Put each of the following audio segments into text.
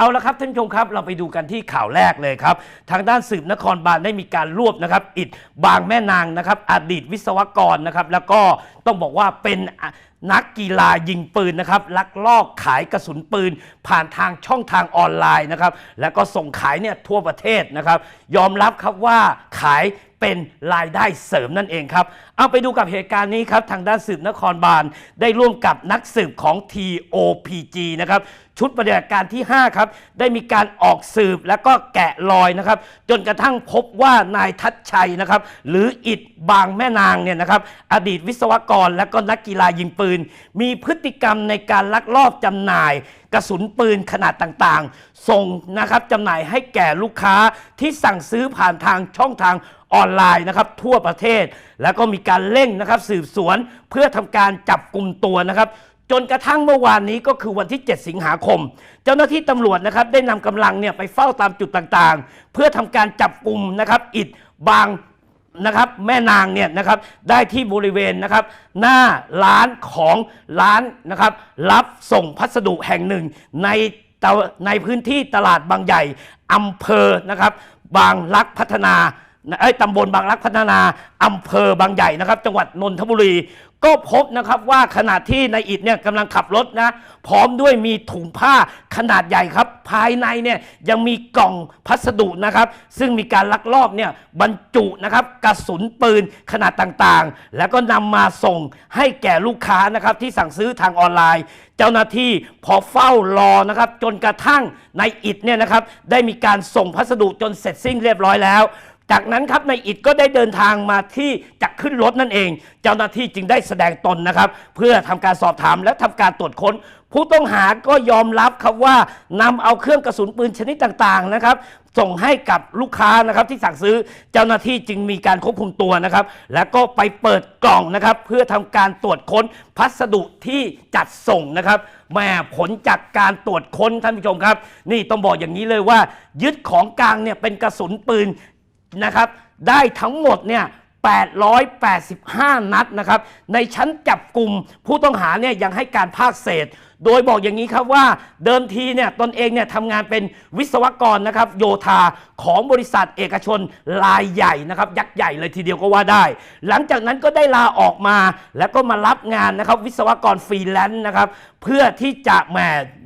เอาละครับท่านผู้ชมครับเราไปดูกันที่ข่าวแรกเลยครับ ทางด้านสืบนครบาลได้มีการรวบนะครับ อิดบางแม่นางนะครับอดีตวิศวกรนะครับแล้วก็ต้องบอกว่าเป็น นักกีฬายิงปืนนะครับลักลอบขายกระสุนปืน ผ่านทางช่องทางออนไลน์นะครับแล้วก็ส่งขายเนี่ยทั่วประเทศนะครับ ยอมรับครับว่าขายเป็นรายได้เสริมนั่นเองครับ เอาไปดูกับเหตุการณ์นี้ครับ ทางด้านสืบนครบาลได้ร่วมกับนักสืบของ TOPG นะครับชุดปฏิบัติการที่ 5 ครับ ได้มีการออกสืบแล้วก็แกะรอยนะครับ จนกระทั่งพบว่านายทัชชัยนะครับ หรืออิดบางแม่นางเนี่ยนะครับ อดีตวิศวกรและก็นักกีฬายิงปืนมีพฤติกรรมในการลักลอบจำหน่าย กระสุนปืนขนาดต่างๆ ส่งนะครับจำหน่ายให้แก่ลูกค้าที่สั่งซื้อผ่านทางช่องทางออนไลน์นะครับทั่วประเทศ แล้วก็มีการเร่งนะครับสืบสวนเพื่อทำการจับกลุ่มตัวนะครับจนกระทั่งเมื่อวานนี้ก็คือวันที่ 7 สิงหาคม เจ้าหน้าที่ตำรวจนะครับได้นำกำลังเนี่ยไปเฝ้าตามจุดต่างๆ เพื่อทำการจับกลุ่มนะครับอิดบาง นะครับแม่นางเนี่ยนะครับได้ที่บริเวณนะครับหน้าร้านของร้านนะครับรับส่งพัสดุแห่งหนึ่งในในพื้นที่ตลาดบางใหญ่อำเภอนะครับบางรักพัฒนาไอ้ตำบลบางรักพัฒนาอำเภอบางใหญ่นะครับ จังหวัดนนทบุรี ก็พบนะครับว่าขณะที่นายอิดเนี่ยกำลังขับรถนะ พร้อมด้วยมีถุงผ้าขนาดใหญ่ครับ ภายในเนี่ยยังมีกล่องพัสดุนะครับ ซึ่งมีการลักลอบเนี่ยบรรจุนะครับกระสุนปืนขนาดต่างๆ แล้วก็นำมาส่งให้แก่ลูกค้านะครับที่สั่งซื้อทางออนไลน์ เจ้าหน้าที่พอเฝ้ารอนะครับจนกระทั่งนายอิดเนี่ยนะครับได้มีการส่งพัสดุจนเสร็จสิ้นเรียบร้อยแล้ว จากนั้นครับนายอิดก็ได้เดินทางมาที่จะขึ้นรถนั่นเอง เจ้าหน้าที่จึงได้แสดงตนนะครับ เพื่อทำการสอบถามและทำการตรวจค้น ผู้ต้องหาก็ยอมรับครับว่านำเอาเครื่องกระสุนปืนชนิดต่างๆนะครับ ส่งให้กับลูกค้านะครับที่สั่งซื้อเจ้าหน้าที่จึงมีการควบคุมตัวนะครับ แล้วก็ไปเปิดกล่องนะครับ เพื่อทำการตรวจค้นพัสดุที่จัดส่งนะครับแม่ผลจากการตรวจค้นท่านผู้ชมครับ นี่ต้องบอกอย่างนี้เลยว่า ยึดของกลางเนี่ยเป็นกระสุนปืน นะครับ ได้ทั้งหมดเนี่ย885 นัดนะครับ ในชั้นจับกลุ่มผู้ต้องหาเนี่ยยังให้การภาคเศษ โดยบอกอย่างนี้ครับว่าเดิมทีเนี่ยตนเองเนี่ยทำงานเป็นวิศวกรนะครับโยธาของบริษัทเอกชนรายใหญ่นะครับ ยักษ์ใหญ่เลยทีเดียวก็ว่าได้ หลังจากนั้นก็ได้ลาออกมา แล้วก็มารับงานนะครับวิศวกรฟรีแลนซ์นะครับ เพื่อที่จะแหม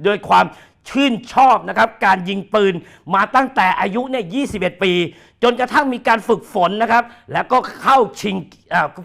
โดยความ ชื่นชอบนะครับการยิงปืนมาตั้งแต่อายุเนี่ย 21 ปี จนกระทั่งมีการฝึกฝนนะครับ แล้วก็เข้าชิง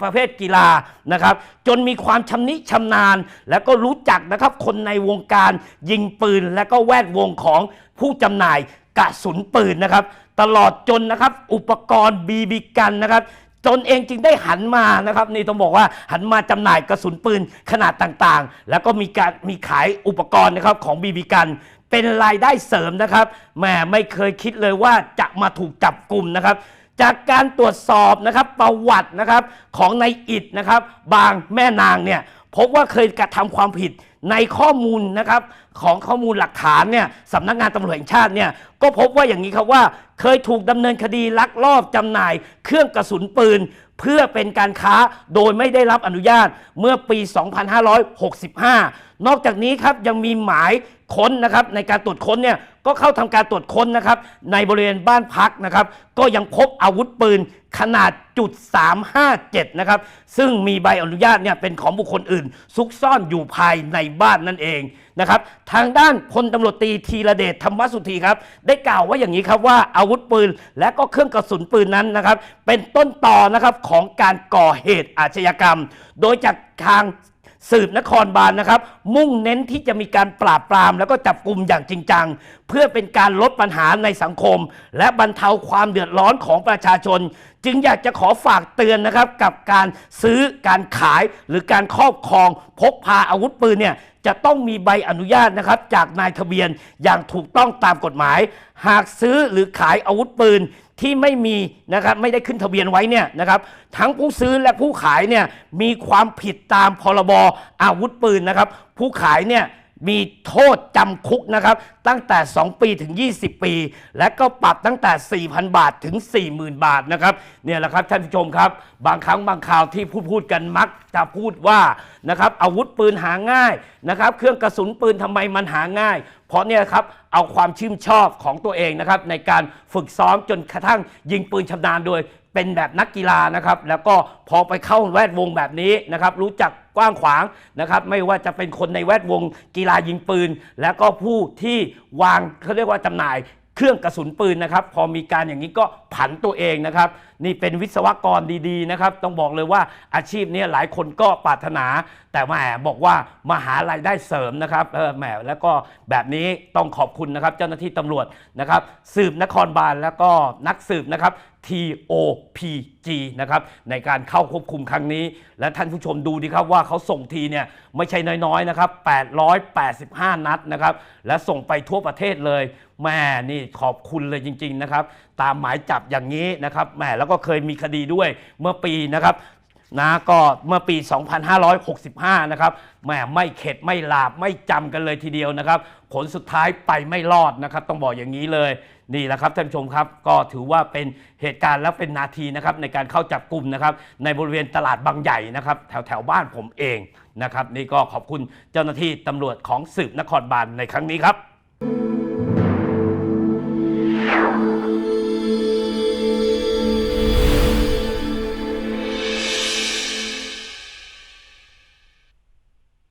ประเภทกีฬานะครับ จนมีความชำนิชำนาญ แล้วก็รู้จักนะครับคนในวงการยิงปืน และก็แวดวงของผู้จำหน่ายกระสุนปืนนะครับ ตลอดจนนะครับอุปกรณ์บีบีกันนะครับ ตนเองจึงได้หันมานะครับนี่ต้องบอกว่าหันมาจำหน่ายกระสุนปืนขนาดต่างๆ แล้วก็มีการมีขายอุปกรณ์นะครับของบีบีกัน เป็นรายได้เสริมนะครับแหมไม่เคยคิดเลยว่าจะมาถูกจับกลุ่มนะครับ จากการตรวจสอบนะครับประวัตินะครับของนายอิดนะครับ บางแม่นางเนี่ยพบว่าเคยกระทำความผิด ในข้อมูลนะครับของข้อมูลหลักฐานเนี่ยสำนักงานตำรวจแห่งชาติเนี่ยก็พบว่าอย่างนี้ครับว่า เคยถูกดำเนินคดีลักลอบจำหน่าย เครื่องกระสุนปืน เพื่อเป็นการค้าโดยไม่ได้รับอนุญาตเมื่อปี 2565 นอกจากนี้ครับยังมีหมาย ค้นนะครับในการตรวจค้นเนี่ยก็เข้าทำการตรวจค้นนะครับในบริเวณบ้านพักนะครับก็ยังพบอาวุธปืนขนาดจุด357นะครับซึ่งมีใบอนุญาตเนี่ยเป็นของบุคคลอื่น ซุกซ่อนอยู่ภายในบ้านนั่นเองนะครับทางด้านพลตำรวจตรีธีระเดชธรรมสุธีครับได้กล่าวว่าอย่างนี้ครับว่าอาวุธปืนและก็เครื่องกระสุนปืนนั้นนะครับเป็นต้นต่อนะครับของการก่อเหตุอาชญากรรม โดยจากทาง สืบนครบาลนะครับ มุ่งเน้นที่จะมีการปราบปราม แล้วก็จับกลุ่มอย่างจริงจัง เพื่อเป็นการลดปัญหาในสังคม และบรรเทาความเดือดร้อนของประชาชน จึงอยากจะขอฝากเตือนนะครับกับการซื้อการขายหรือการครอบครอง พกพาอาวุธปืนเนี่ยจะต้องมีใบอนุญาตนะครับจากนายทะเบียนอย่างถูกต้องตามกฎหมาย หากซื้อหรือขายอาวุธปืน ที่ไม่มีนะครับไม่ได้ขึ้นทะเบียนไว้เนี่ยนะครับทั้งผู้ซื้อและผู้ขายเนี่ยมีความผิดตามพรบอาวุธปืนนะครับผู้ขายเนี่ย มีโทษจำคุกนะครับ ตั้งแต่ 2 ปีถึง 20 ปี และก็ปรับตั้งแต่ 4,000 บาทถึง 40,000 บาทนะครับเนี่ยแหละครับท่านผู้ชมครับ บางครั้งบางข่าวที่พูดพูดกันมักจะพูดว่านะครับอาวุธปืนหาง่ายนะครับเครื่องกระสุนปืนทำไมมันหาง่าย เพราะเนี่ยครับเอาความชื่นชอบของตัวเองนะครับในการฝึกซ้อมจนกระทั่งยิงปืนชำนาญโดยเป็นแบบนักกีฬานะครับแล้วก็พอไปเข้าแวดวงแบบนี้นะครับรู้จัก กว้างขวางนะครับไม่ว่าจะเป็นคนในแวดวงกีฬายิงปืน และก็ผู้ที่วางเขาเรียกว่าจำหน่าย เครื่องกระสุนปืนนะครับพอมีการอย่างนี้ก็ผันตัวเองนะครับ นี่เป็นวิศวกรดีๆนะครับ ต้องบอกเลยว่าอาชีพนี้หลายคนก็ปรารถนา แต่แหมบอกว่ามาหารายได้เสริมนะครับเออแหมแล้วก็แบบนี้ต้องขอบคุณนะครับ เจ้าหน้าที่ตำรวจนะครับสืบนครบาลแล้วก็นักสืบนะครับ TOPG นะครับในการเข้าควบคุมครั้งนี้ และท่านผู้ชมดูดีครับว่าเขาส่งทีเนี่ยไม่ใช่น้อยๆนะครับ 885 นัดนะครับ และส่งไปทั่วประเทศเลยแม่นี่ขอบคุณเลยจริง ๆ นะครับ ตามหมายจับอย่างนี้นะครับแหมแล้วก็เคยมีคดีด้วยเมื่อปีนะครับนะก็เมื่อปี 2565 นะครับแหมไม่เข็ดไม่หลาบไม่จำกันเลยทีเดียวนะครับ ผลสุดท้ายไปไม่รอดนะครับ ต้องบอกอย่างนี้เลยนี่แหละครับท่านผู้ชมครับก็ถือว่าเป็นเหตุการณ์และเป็นนาทีนะครับในการเข้าจับกลุ่มนะครับ ในบริเวณตลาดบางใหญ่นะครับ แถวแถวบ้านผมเองนะครับ นี่ก็ขอบคุณเจ้าหน้าที่ตำรวจของสืบนครบาลในครั้งนี้ครับ